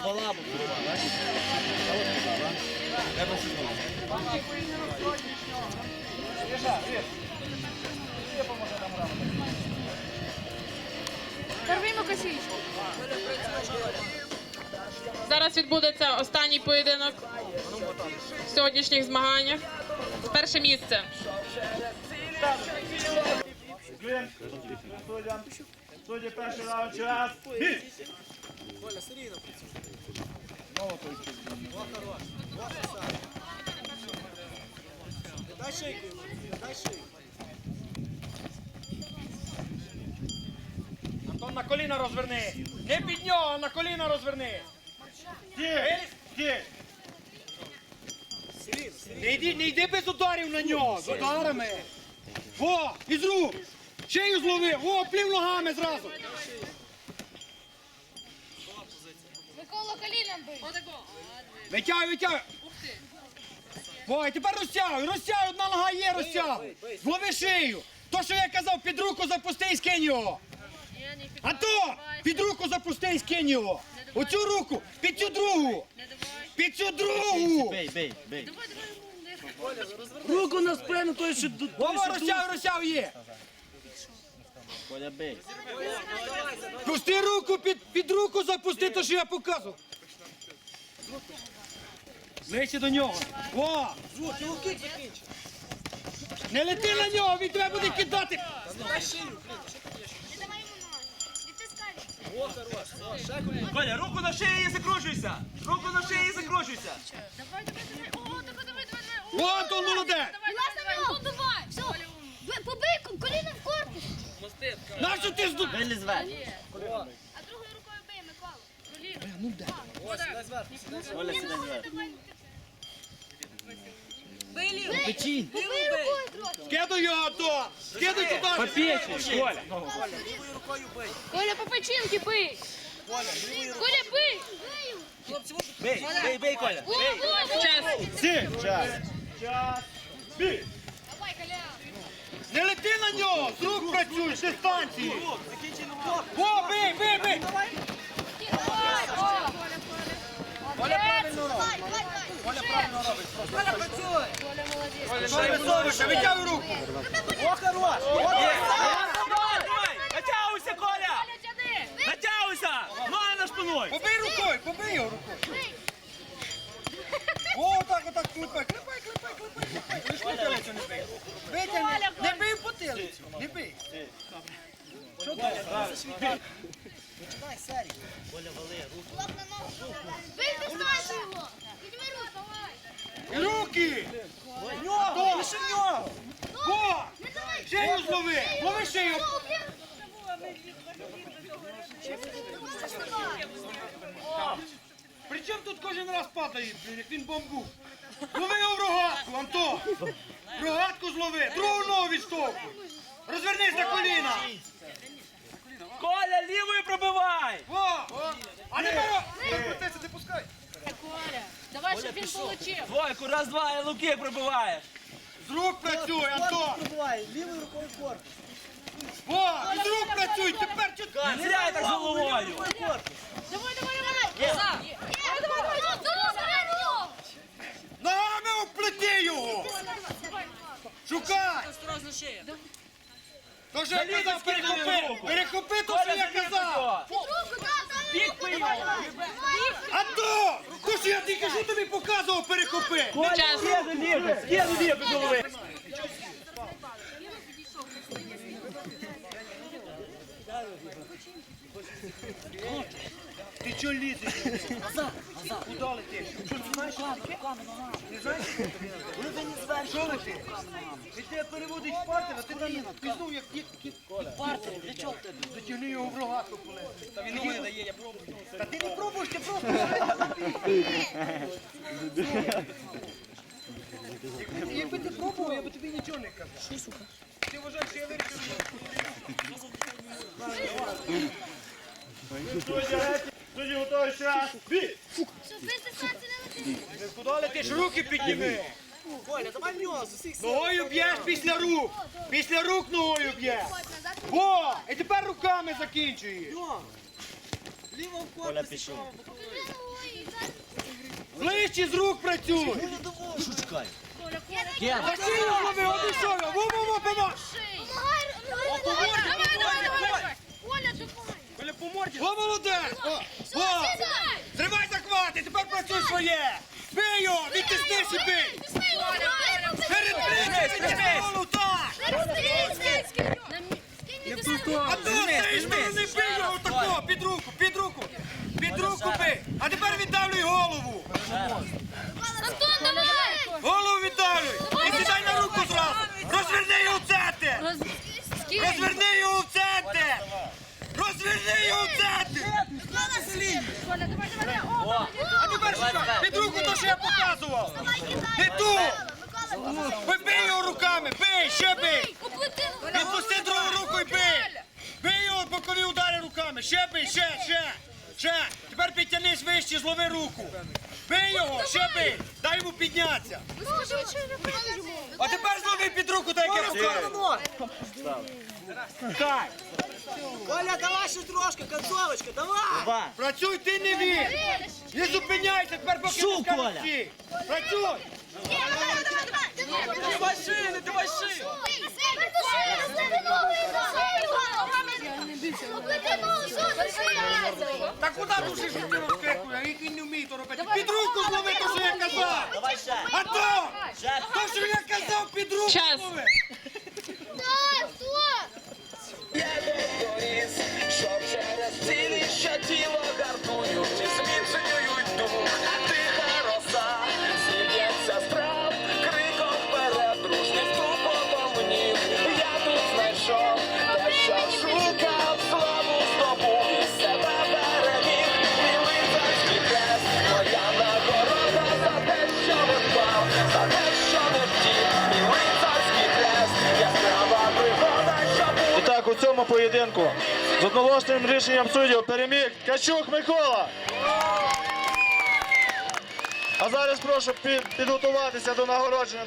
Балабу, балабу. Порвімо косичку. Зараз відбудеться останній поєдинок в сьогоднішніх змаганнях. Перше місце. Судді перший раунд час. Бій! Антон, на коліна розверни. Не під нього, а на коліна розверни. Ті, ті. Не йди, не йди без ударів на нього, з ударами. Во, із рук. Шею злови. Во, плів ногами зразу. Микола коліном бий. Витягуй, витягуй. І тепер розтягуй, розтягуй, одна нога є, розтягуй. Злови шию. То, що я казав, під руку запусти і скинь його. Антон, під руку запусти і скинь його. Оцю руку, під цю другу. Під цю другу. Бей, бей, бей. Руку на спину, той що тут. Вова, розтягуй, розтягуй є. Пусти руку, під, під руку запусти, то що я показував. Ближче до нього. О! Не лети на нього, він тебе буде кидати. Коля, руку на шиї і закручуйся! Руку на шиї і закручуйся! Давай, давай, давай. О, давай, давай, давай. О, Антон, молодець! Давай, давай, давай. давай. Все. Ви- Побий коліном в корпус. Нащо ти зду... Виліз вверх. А другою рукою бий, Микола. Коліном. Ну де? Коля, сідай вверх. Печінь. Побий рукою трохи. Скидуй його, Антон! Скидуй туди! Коля! Коля, по печінки бий. Коля, бий. Бей, бей, бей, Коля! Час. Час! Час! Коля. Не лети на нього! З рук працюй, з дистанції! О, бий, бий, бий! Коля правильно робить. Коля правильно робить. Коля працює. Коля молодець. Що? Витягуй руку! О, хорош! Натягуйся, Коля! Натягуйся! Ноги на спиною! Побий рукою, побий його рукою! Отак, отак, клепай, клепай, клепай, клепай, клепай. Лиш потилицю не бий. Витягни, не бий потилицю, не бий. Бий дистанцію його. Підніми руку, давай. Руки! Нього! Лише нього! О! Не давай. Шею злови! Лови шею! Причому тут кожен раз падає, як він бомбук. Лови його в рогатку, Антон! В рогатку злови, другу ногу відштовхуй. Розвернись на коліна. Коля, лівою пробивай! О! А не беро! Не пускай! Коля, давай, щоб він получив. Двойку, раз, два, і луки пробиваєш! З рук працюй, Антон! лівою рукою корпус! О, з рук працюй, тепер чуть... Не ныряй так головою! Давай. Назад. Давай, давай, давай. Давай, давай. Ногами оплети його! Шукай! То я казав, перехопи! Перехопи то, що я казав! його! Антон! То, що я тільки що тобі показував, перехопи! Час. Скиду ліву, скиду ліву з голови! Ти чого лізеш? Назад, назад. Куди летиш? Що, не знаєш, що таке? Не знаєш, що таке? Що летиш? Він тебе переводить в партер, а ти там пізнув, як як партер. Для чого ти? Затягни його в рогатку, коли. Та він не дає, я пробую. Та ти не пробуєш, ти просто Якби ти пробував, я би тобі нічого не казав. Ти вважаєш, що я вирішив? Судді готовий час. Бій! Куди летиш? Руки підніми. Коля, давай в нього з усіх Ногою б'єш після рук. Після рук ногою б'єш. Назад. О, і тепер руками закінчуєш. Коля пішов. Ближче з рук працюй! Що чекай? За шию злови, обійшов! Во-во-во, помог! Коля, по морді. О, молодець! О! Тримай захвати, тепер працюй своє! Бий його, відтиснися бий! Голову! А то цієї сторони бий його тако, під руку, під руку! Під руку бий! А тепер віддавлюй! Голову віддавлюй! І сідай на руку зразу! Розверни його в центр! Розверни його в центр! Розверни його в центр! А тепер шукай! Під руку то, що я показував! Не ту! Бий його руками! Бий! Ще бий! Відпусти другу руку і бий! Бий його, бокові удари руками! Ще бий! Ще! Ще! Ще! Тепер підтягнись вище, злови руку! Бий його! Ще бий! Дай йому піднятися! А тепер злови під руку, так як я розказував! Так! Коля, давай ще трошки, концовочка, давай. Працюй, ти не вір! Не зупиняйся, тепер поки не скажуть всі! Працюй! Та куди душі ж ти розкрикує? Як він не вміє то робити? Під руку злови, то що я казав! Давай ще. А то! То, що я казав, під руку злови! І цьому поєдинку з одноголосним рішенням суддів переміг Качук Микола. А зараз прошу підготуватися до. Нагородження